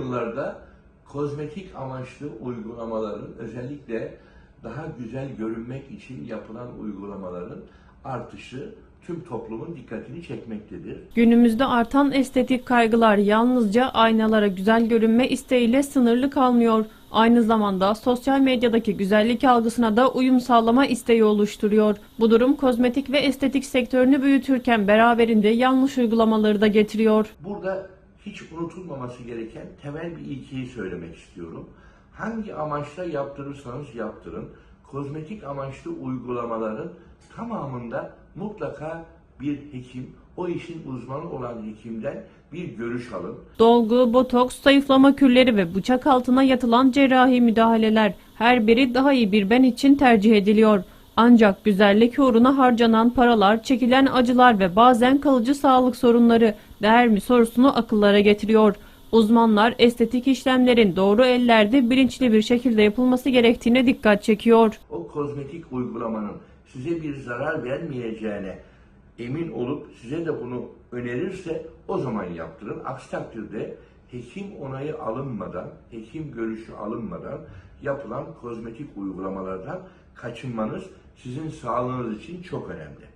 yıllarda kozmetik amaçlı uygulamaların özellikle daha güzel görünmek için yapılan uygulamaların artışı tüm toplumun dikkatini çekmektedir. Günümüzde artan estetik kaygılar yalnızca aynalara güzel görünme isteğiyle sınırlı kalmıyor. Aynı zamanda sosyal medyadaki güzellik algısına da uyum sağlama isteği oluşturuyor. Bu durum kozmetik ve estetik sektörünü büyütürken beraberinde yanlış uygulamaları da getiriyor. Burada hiç unutulmaması gereken temel bir ilkeyi söylemek istiyorum. Hangi amaçla yaptırırsanız yaptırın, kozmetik amaçlı uygulamaların tamamında mutlaka bir hekim, o işin uzmanı olan hekimden bir görüş alın. Dolgu, botoks, zayıflama kürleri ve bıçak altına yatılan cerrahi müdahaleler her biri daha iyi bir ben için tercih ediliyor. Ancak güzellik uğruna harcanan paralar, çekilen acılar ve bazen kalıcı sağlık sorunları değer mi sorusunu akıllara getiriyor. Uzmanlar estetik işlemlerin doğru ellerde bilinçli bir şekilde yapılması gerektiğine dikkat çekiyor. O kozmetik uygulamanın size bir zarar vermeyeceğine emin olup size de bunu önerirse o zaman yaptırın. Aksi takdirde hekim onayı alınmadan, hekim görüşü alınmadan yapılan kozmetik uygulamalardan kaçınmanız sizin sağlığınız için çok önemli.